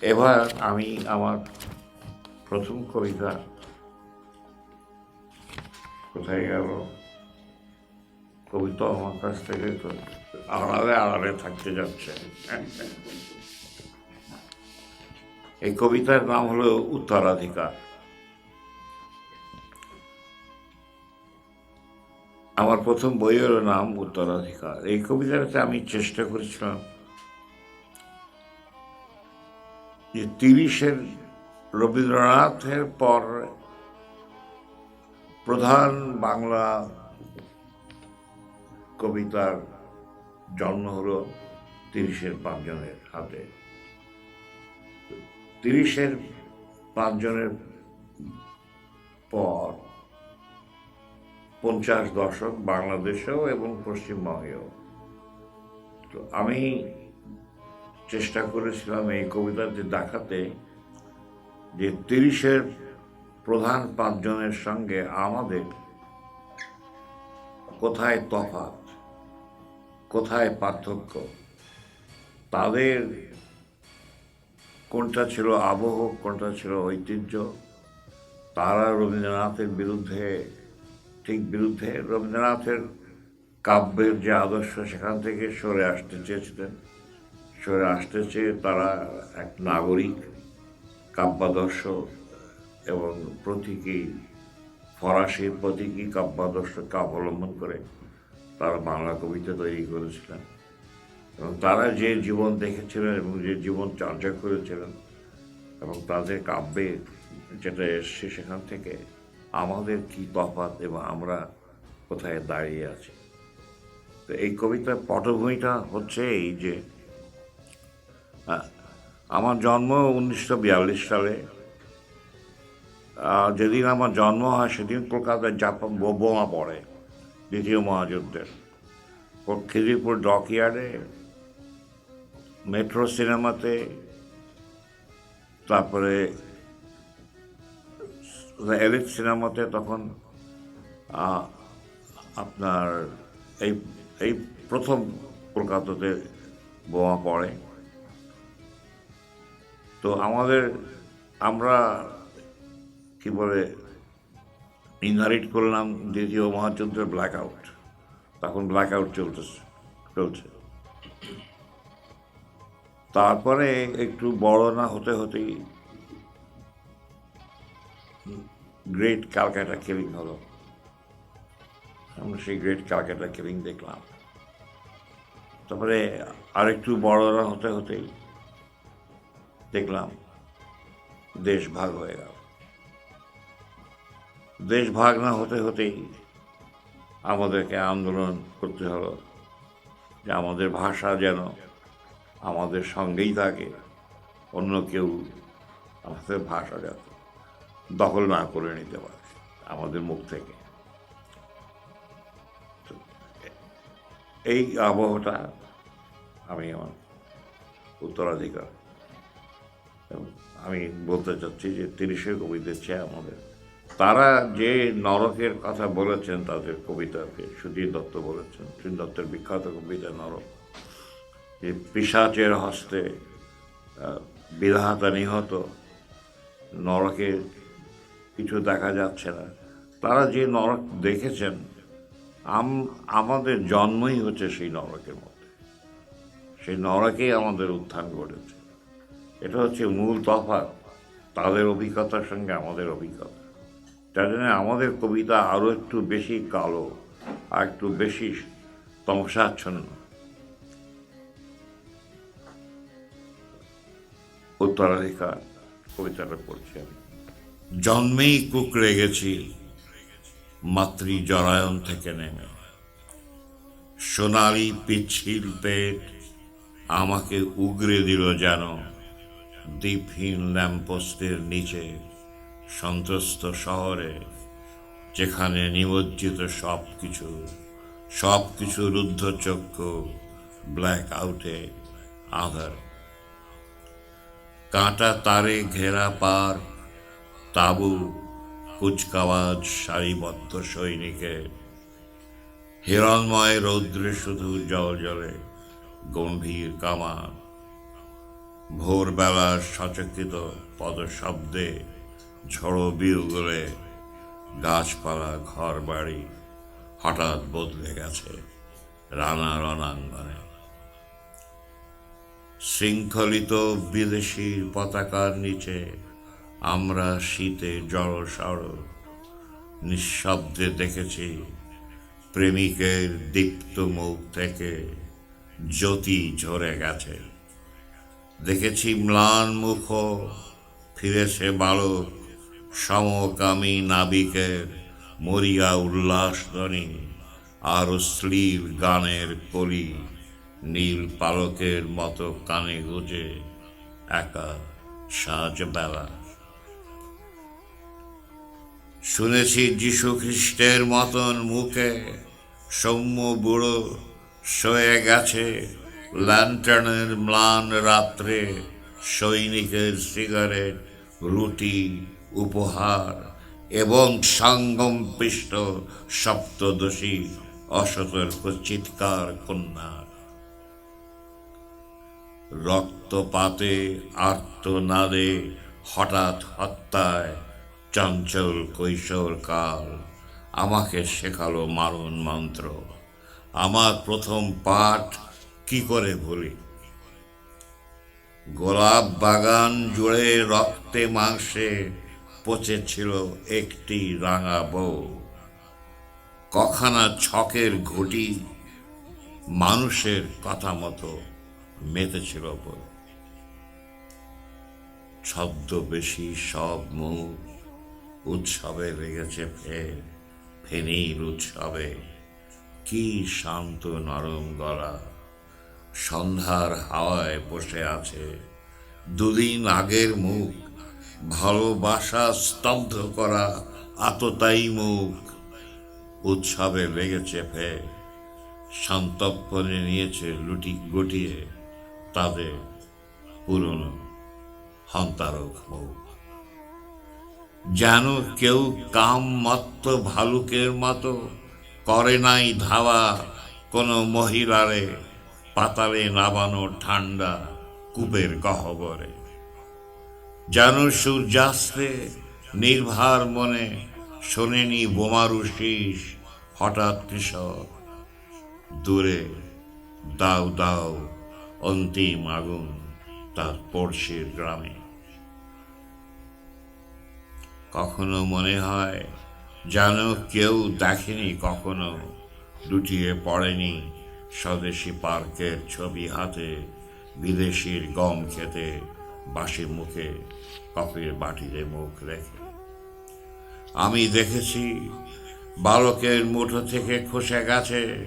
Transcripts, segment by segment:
এবার আমি আমার প্রথম কবিতা কোথায় গেল? কবিতা আমার কাছ থেকে তো আড়ালে আড়ালে থাকতে যাচ্ছে। এই কবিতার নাম হলো উত্তরাধিকার। আমার প্রথম বইয়ের নাম উত্তরাধিকার। এই কবিতাটাতে আমি চেষ্টা করেছিলাম যে তিরিশের রবীন্দ্রনাথের পর প্রধান বাংলা কবিতার জন্ম হলো তিরিশের পাঁচজনের হাতে। তিরিশের পাঁচজনের পর পঞ্চাশ দশক বাংলাদেশেও এবং পশ্চিমবঙ্গেও। তো আমি চেষ্টা করেছিলাম এই কবিতাতে দেখাতে যে তিরিশের প্রধান পাঁচজনের সঙ্গে আমাদের কোথায় তফাৎ, কোথায় পার্থক্য, তাদের কোনটা ছিল আবহ, কোনটা ছিল ঐতিহ্য, তারা রবীন্দ্রনাথের বিরুদ্ধে, ঠিক বিরুদ্ধে রবীন্দ্রনাথের কাব্যের যে আদর্শ সেখান থেকে সরে আসতে চেয়েছিলেন। সরে আসতেছে, তারা এক নাগরিক, কাব্যাদর্শ এবং প্রতীকী ফরাসির প্রতীকী কাব্যাদর্শকে অবলম্বন করে তারা বাংলা কবিতা তৈরি করেছিলেন। এবং তারা যে জীবন দেখেছিলেন এবং যে জীবন চর্চা করেছিলেন এবং তাদের কাব্যে যেটা এসছে সেখান থেকে আমাদের কি তফাৎ এবং আমরা কোথায় দাঁড়িয়ে আছি। তো এই কবিতার পটভূমিটা হচ্ছে এই যে আমার জন্ম উনিশশো বিয়াল্লিশ সালে। যেদিন আমার জন্ম হয়, সেদিন কলকাতায় জাপান বোমা পড়ে, দ্বিতীয় মহাযুদ্ধের। খিদিরপুর ডকইয়ার্ডে মেট্রো সিনেমাতে, তারপরে এলিট সিনেমাতে তখন আপনার এই এই প্রথম কলকাতাতে বোমা পড়ে। তো আমাদের, আমরা কি বলে ইনহারিট করলাম দ্বিতীয় মহাযুদ্ধের ব্ল্যাক আউট তখন ব্ল্যাক আউট চলতেছে, চলছে। তারপরে একটু বড় না হতে হতেই গ্রেট ক্যালকাটা কিলিং হলো। আমরা সেই গ্রেট ক্যালকাটা কিলিং দেখলাম। তারপরে আরেকটু বড় না হতে হতেই দেখলাম দেশ ভাগ হয়ে গেল। দেশ ভাগ না হতে হতেই আমাদেরকে আন্দোলন করতে হলো যে আমাদের ভাষা যেন আমাদের সঙ্গেই থাকে, অন্য কেউ আমাদের ভাষা যাতে দখল না করে নিতে পারে আমাদের মুখ থেকে। এই আবহাওয়াটা আমি আমার উত্তরাধিকার আমি বলতে চাচ্ছি যে তিরিশের কবিদের চেয়ে আমাদের। তারা যে নরকের কথা বলেছেন, তাদের কবিতাকে সুধীর দত্ত বলেছেন। সুধীর দত্তের বিখ্যাত কবিতা নরক। যে পিসাচের হস্তে বিধাতা নিহত, নরকে কিছু দেখা যাচ্ছে না। তারা যে নরক দেখেছেন, আম, আমাদের জন্মই হচ্ছে সেই নরকের মধ্যে। সেই নরকেই আমাদের উত্থান ঘটেছে। এটা হচ্ছে মূল তফাৎ, তাদের অভিজ্ঞতার সঙ্গে আমাদের অভিজ্ঞতা। তার জন্য আমাদের কবিতা আরও একটু বেশি কালো, আর একটু বেশি তমসাচ্ছন্ন উত্তরাধিকার কবিতাটা পড়ছি আমি। জন্মেই কুকড়ে গেছি মাতৃ জরায়ন থেকে নেমে। সোনালি পিচ্ছিল পেট আমাকে উগরে দিল যেন দ্বীপহীন ল্যাম্পোস্টের নিচে, সন্ত্রস্ত শহরে, যেখানে নিমজ্জিত সব কিছু সব কিছু রুদ্ধচক্ষু ব্ল্যাক আউটে আধার। কাঁটা তারে ঘেরা পার, তাবু, কুচকাওয়াজ সারিবদ্ধ সৈনিকের হিরণময় রৌদ্রে শুধু জল জলে গম্ভীর কামান। ভোরবেলা সচকিত পদশব্দে ঝড়ো বিউগলে গাছপালা ঘর বাড়ি হঠাৎ বদলে গেছে রানা রণাঙ্গনে। শৃঙ্খলিত বিদেশি পতাকার নিচে আমরা শীতে জড়সড় নিঃশব্দে দেখেছি প্রেমিকের দীপ্ত মুখ থেকে জ্যোতি ঝরে গেছে। দেখেছি ম্লান মুখ, ফিরেছে বালক, সমকামী নাবিকের মরিয়া উল্লাসধ্বনি আর অশ্লীল গানের কলি নীল পালকের মতো কানে গুজে একা সাজ বেলা শুনেছি যীশু খ্রিস্টের মতন মুখে সৌম্য বুড়ো সয়ে গেছে ল্যান্টার্নের ম্লান রাত্রে সৈনিকের সিগারেট রুটি উপহার এবং সঙ্গম পৃষ্ঠ সপ্তদশী অসতর্ক চিৎকার কন্যার রক্তপাতে আর্তনাদে হঠাৎ হত্যায় চঞ্চল কৈশোর কাল আমাকে শেখালো মারণ মন্ত্র আমার প্রথম পাঠ কি করে ভুলি? গোলাপ বাগান জুড়ে রক্তে মাংসে পচেছিল একটি রাঙা বউ। কখানা ছকের ঘটি মানুষের কথা মতো মেতেছিল বলে ছদ্মবেশী সব মুখ উৎসবে লেগেছে ফের, ফেনীর উৎসবে। কি শান্ত নরম গলা সন্ধ্যার হাওয়ায় বসে আছে। দুদিন আগের মুখ, ভালোবাসা স্তব্ধ করা আততাই মুখ। উৎসবে লেগেছে ফের সন্তর্পণে নিয়েছে লুটি গুটিয়ে তাদের পুরনো হন্তারক মুখ। যেন কেউ কাম মত্ত ভালুকের মতো করে নাই ধাওয়া কোনো মহিলারে। পাতালে নাবানো ঠান্ডা কূপের গহ্বরে। যেন সূর্যাস্তে নির্ভার মনে শোনেনি বোমারু শীষ হঠাৎ কৃষক। দূরে দাও দাও, অন্তিম আগুন তার পড়শির গ্রামে। কখনো মনে হয় যেন কেউ দেখেনি, কখনো লুটিয়ে পড়েনি স্বদেশি পার্কের ছবি হাতে, বিদেশির গম খেতে বাসি মুখে, কফির বাটিতে মুখ রেখে। আমি দেখেছি, বালকের মুঠো থেকে খসে গেছে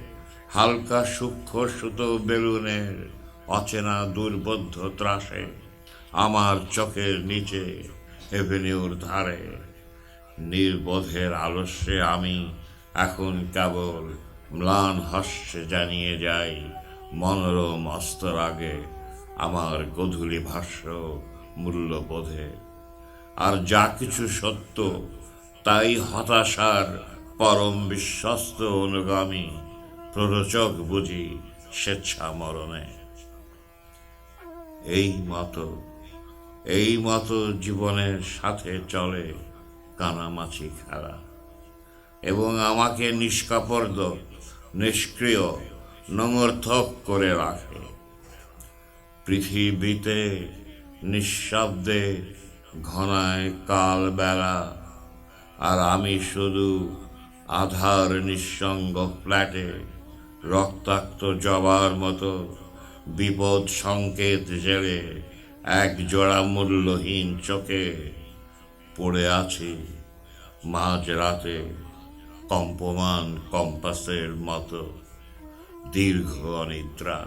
হালকা সূক্ষ্ম সুতো বেলুনের অচেনা দুর্বোধ্য ত্রাসে আমার চোখের নিচে এভিনিউর ধারে। নির্বোধের আলস্যে আমি এখন কেবল ম্লান হাস্যে জানিয়ে যাই মনোরম অস্তর আগে আমার গধূলি ভাষ্য মূল্যবোধে। আর যা কিছু সত্য, তাই হতাশার পরম বিশ্বস্ত অনুগামী প্ররোচক বুঝি স্বেচ্ছা মরণে এই মতো এই মতো জীবনের সাথে চলে কানামাছি খেলা। এবং আমাকে নিষ্কাপর্দ নিষ্ক্রিয় নঙর্থক করে রাখে। পৃথিবীতে নিঃশব্দে ঘনায় কাল বেলা আর আমি শুধু আধার নিঃসঙ্গ ফ্ল্যাটে রক্তাক্ত জবার মতো বিপদ সংকেত জেলে এক জোড়া মূল্যহীন চোখে পড়ে আছি মাঝ রাতে কম্পমান কম্পাসের মতো দীর্ঘ অনিদ্রা।